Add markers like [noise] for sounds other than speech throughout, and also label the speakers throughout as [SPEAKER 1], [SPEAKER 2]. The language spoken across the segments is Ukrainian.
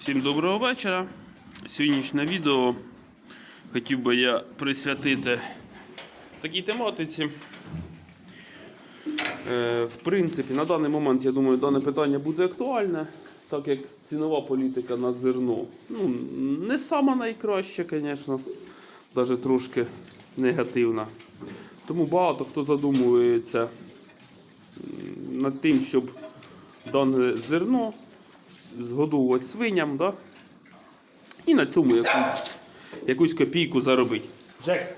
[SPEAKER 1] Всім доброго вечора. Сьогоднішнє відео хотів би я присвятити такій тематиці. Е, В принципі, на даний момент, я думаю, дане питання буде актуальне, так як цінова політика на зерно ну, не сама найкраща, звісно, навіть трошки негативна. Тому багато хто задумується над тим, щоб дане зерно згодовувати свиням, да? і на цьому якусь, якусь копійку заробити. Джек.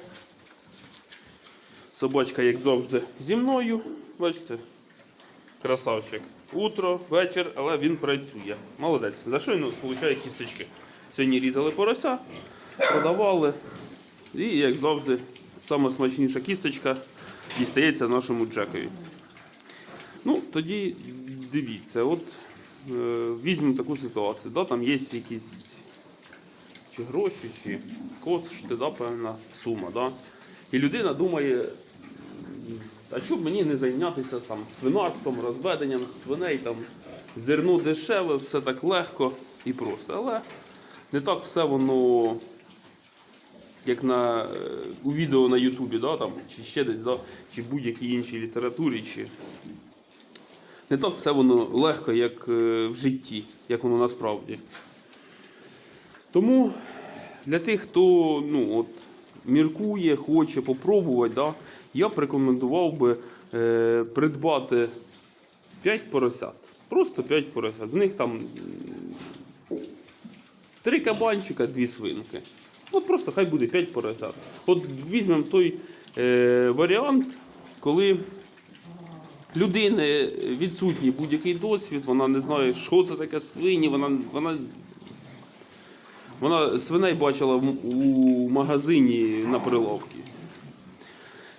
[SPEAKER 1] Собачка, як завжди, зі мною. Бачите? Красавчик. Утро, вечір, але він працює. Молодець. За що він отримує кісточки? Сьогодні різали порося, продавали. І, як завжди, сама смачніша кісточка дістається нашому Джекові. Ну, тоді дивіться, от візьмемо таку ситуацію. Да, там є якісь чи гроші, чи кошти, да, певна сума. Да? І людина думає, а що б мені не зайнятися там свинарством, розведенням свиней, там, зерно дешеве, все так легко і просто. Але не так все воно, як на, е, у відео на Ютубі, да, там, чи ще десь, да, чи будь-якій іншій літературі. Чи... Не так все воно легко, як е, в житті, як воно насправді. Тому для тих, хто ну, от, міркує, хоче попробувати, да, я б рекомендував би е, придбати 5 поросят. Просто 5 поросят. З них там 3 кабанчика, 2 свинки. От просто хай буде 5 поросят. От візьмемо той е, варіант, коли людини відсутній будь-який досвід, вона не знає, що це таке свині, вона, вона, вона свиней бачила у магазині на прилавці.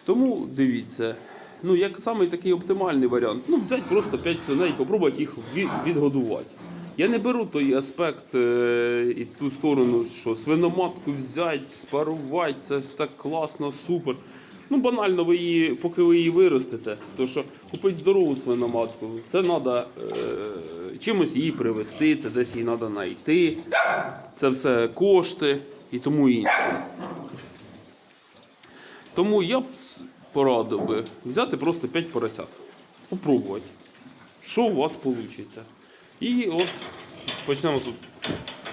[SPEAKER 1] Тому дивіться, ну як самий такий оптимальний варіант, ну взяти просто 5 свиней, попробувати їх відгодувати. Я не беру той аспект е, і ту сторону, що свиноматку взяти, спарувати, це ж так класно, супер. Ну, банально, ви її, поки ви її виростете, то що купити здорову свиноматку, це треба е, чимось її привезти, це десь її треба знайти, це все кошти і тому інше. Тому я б порадив би взяти просто 5 поросят. Попробувати. Що у вас вийде. І от почнемо тут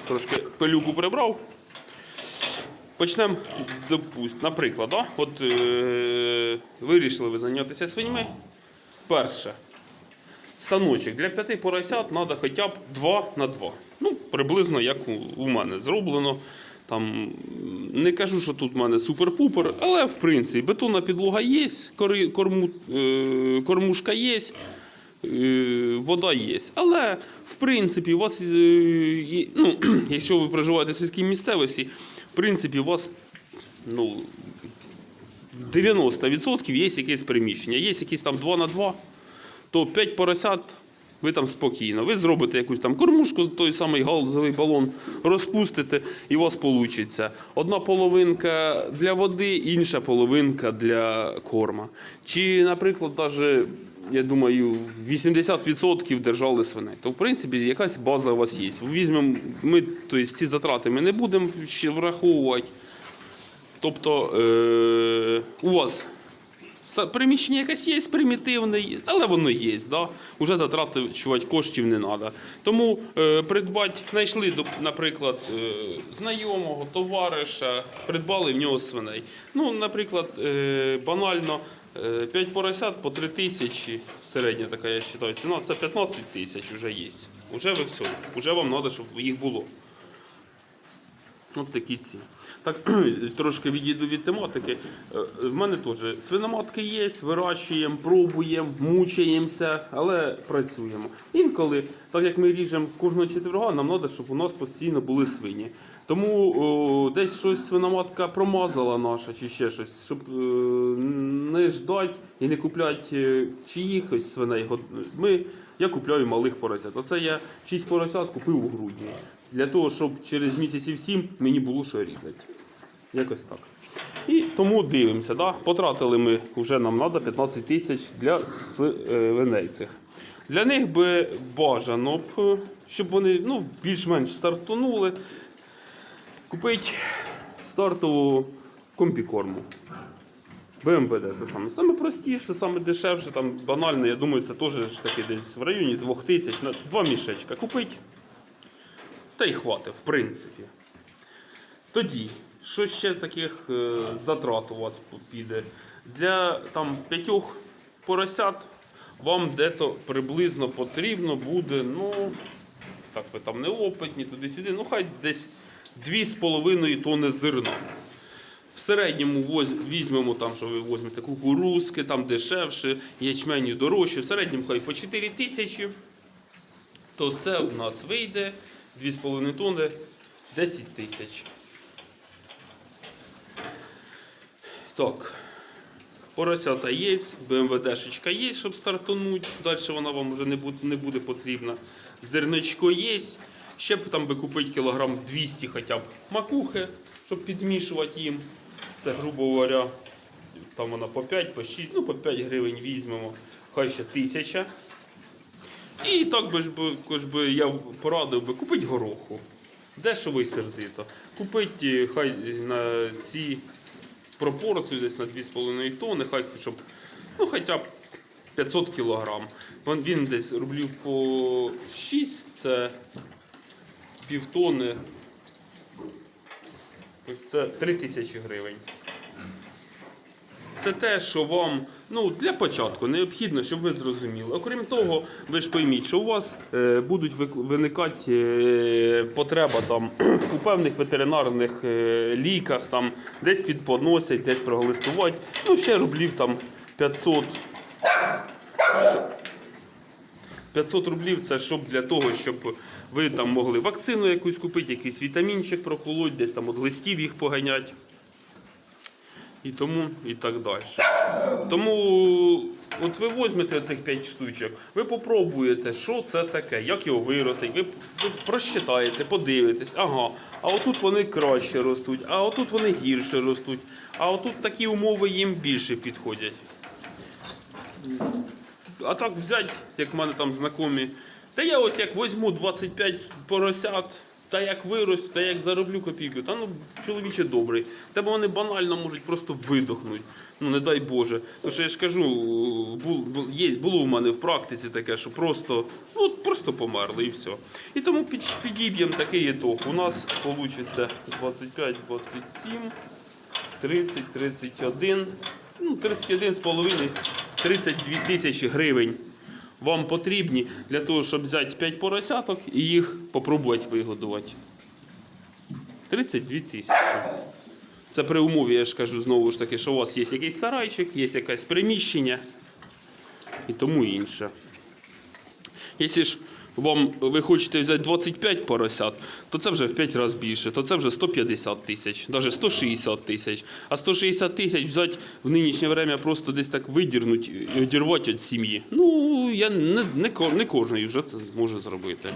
[SPEAKER 1] трошки пилюку прибрав. Почнемо, наприклад, да? от, е- вирішили ви зайнятися свиньми. Перше. Станочок для п'яти поросят треба хоча б 2 на 2. Ну, приблизно як у, мене зроблено. Там, не кажу, що тут в мене супер-пупер, але в принципі бетонна підлога є, корму, е, кормушка є, е, вода є. Але в принципі, у вас, е, ну, [clears throat] якщо ви проживаєте в сільській місцевості, в принципі, у вас ну, 90% є якесь приміщення. Є якісь там 2 на 2 то 5 поросят ви там спокійно. Ви зробите якусь там кормушку, той самий галузовий балон розпустите, і у вас вийде. Одна половинка для води, інша половинка для корма. Чи, наприклад, навіть, я думаю, 80% держали свиней. То, в принципі, якась база у вас є. Візьмемо, ми, тобто, ці затрати ми не будемо ще враховувати. Тобто е, у вас Приміщення якесь є примітивне, але воно є. Да? Уже затрачувати коштів не треба. Тому е, придбати, знайшли, наприклад, е, знайомого, товариша, придбали в нього свиней. Ну, наприклад, банально е, 5 поросят по 3 тисячі, середня така, я вважаю, ціна, це 15 тисяч вже є. Уже ви все, вже вам треба, щоб їх було. От такі ці. Так, [clears throat] трошки відійду від тематики. Е, В мене теж свиноматки є, вирощуємо, пробуємо, мучаємося, але працюємо. Інколи, так як ми ріжемо кожного четверга, нам треба, щоб у нас постійно були свині. Тому о, десь щось свиноматка промазала наша чи ще щось, щоб е, не ждати і не купляти е, чиїхось свиней. Ми, я купляю малих поросят. Оце я 6 поросят купив у грудні. Для того, щоб через місяців 7 мені було що різати. Якось так. І тому дивимося. Да? Потратили ми вже нам треба 15 тисяч для свиней цих. Для них би бажано б, е, щоб вони ну, більш-менш стартанули, купити стартову комбікорму. БМВД це саме. Саме простіше, саме дешевше, там банально, я думаю, це теж таки десь в районі 2000 на два мішечка купить. Та й хватить, в принципі. Тоді, що ще таких е, затрат у вас піде? Для там п'ятьох поросят вам дето приблизно потрібно буде, ну, так ви там не опитні, туди-сюди, ну хай десь 2,5 тонни зерна. Середньому візьмемо там, що ви візьмете кукурузки, там дешевше, ячменю дорожче, в середньому хай по 4 тисячі, то це в нас вийде 2,5 тонни 10 тисяч. Так. Поросята є, БМВДшечка є, щоб стартануть. Далі вона вам вже не буде, не буде потрібна. Зерничко є. Ще б там би купити кілограм 200 хоча б макухи, щоб підмішувати їм. Це, грубо говоря, там вона по 5, по 6, ну по 5 гривень візьмемо, хай ще тисяча. І так би ж би, я порадив би купити гороху. Дешево і сердито. Купити хай на ці пропорцію десь на 2,5 тонни, хай щоб ну, хоча б 500 кілограм. Він, він десь рублів по 6, це півтонни. Це 3 тисячі гривень. Це те, що вам ну, для початку необхідно, щоб ви зрозуміли. Окрім того, ви ж пойміть, що у вас е, будуть виникати е, потреба там, [clears throat] у певних ветеринарних е, ліках, там, десь підпоносять, десь проглистувати. Ну, ще рублів там 500. 500 рублів це щоб для того, щоб ви там могли вакцину якусь купити, якийсь вітамінчик проколоть, десь там от листів їх поганять. І тому і так далі. Тому от ви візьмете цих 5 штучок, ви попробуєте, що це таке, як його виростить, ви, ви просчитаєте, подивитесь, ага, а отут вони краще ростуть, а отут вони гірше ростуть, а отут такі умови їм більше підходять. А так взять, як в мене там знайомі, та я ось як візьму 25 поросят, та як виросту, та як зароблю копійку, та ну чоловіче добрий. Тебе вони банально можуть просто видохнути. Ну не дай Боже. Тому що я ж кажу, бул- є, було в мене в практиці таке, що просто, ну, просто померли і все. І тому під, підіб'ємо такий ітог. У нас вийде 25, 27. 30, 31, ну 31 з половиною, 32 тисячі гривень вам потрібні для того, щоб взяти 5 поросяток і їх попробувати вигодувати. 32 тисячі. Це при умові, я ж кажу знову ж таки, що у вас є якийсь сарайчик, є якесь приміщення і тому інше. Якщо ж вам ви хочете взяти 25 поросят, то це вже в 5 разів більше, то це вже 150 тисяч, навіть 160 тисяч. А 160 тисяч взяти в нинішнє время просто десь так видірнути і одірвати від сім'ї. Ну, я не, не, не кожен вже це зможе зробити.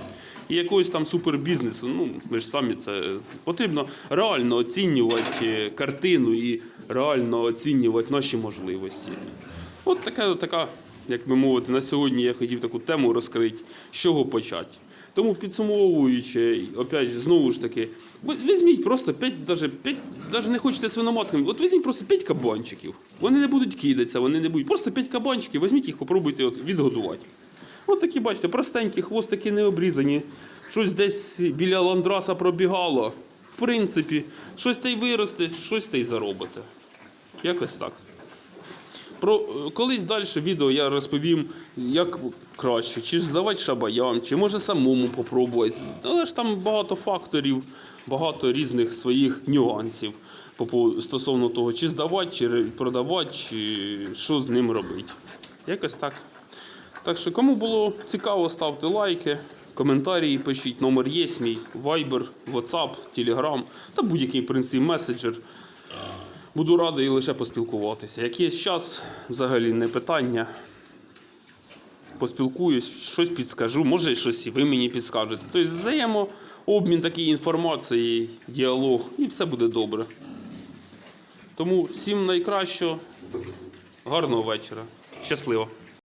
[SPEAKER 1] І якогось там супербізнесу, ну ви ж самі це потрібно реально оцінювати картину і реально оцінювати наші можливості. От така, така, як би мовити, на сьогодні я хотів таку тему розкрити, з чого почати. Тому підсумовуючи, опять же, знову ж таки, візьміть просто 5, даже 5, даже не хочете свиноматками, от візьміть просто 5 кабанчиків. Вони не будуть кидатися, вони не будуть. Просто 5 кабанчиків, візьміть їх, попробуйте от відгодувати. От такі, бачите, простенькі, хвостики не обрізані. Щось десь біля ландраса пробігало. В принципі, щось та й виросте, щось та й заробите. Якось так. Про е, колись далі відео я розповім, як краще, чи ж здавати шабаям, чи може самому попробувати. Але ж там багато факторів, багато різних своїх нюансів стосовно того, чи здавати, чи продавати, чи що з ним робити. Якось так. Так що, кому було цікаво, ставте лайки, коментарі пишіть. Номер є мій, Viber, WhatsApp, Telegram та будь-який в принципі меседжер. Буду радий лише поспілкуватися. Як є час, взагалі не питання. Поспілкуюсь, щось підскажу, може щось і ви мені підскажете. Тобто взаємообмін такої інформації, діалог, і все буде добре. Тому всім найкращого, гарного вечора. Щасливо!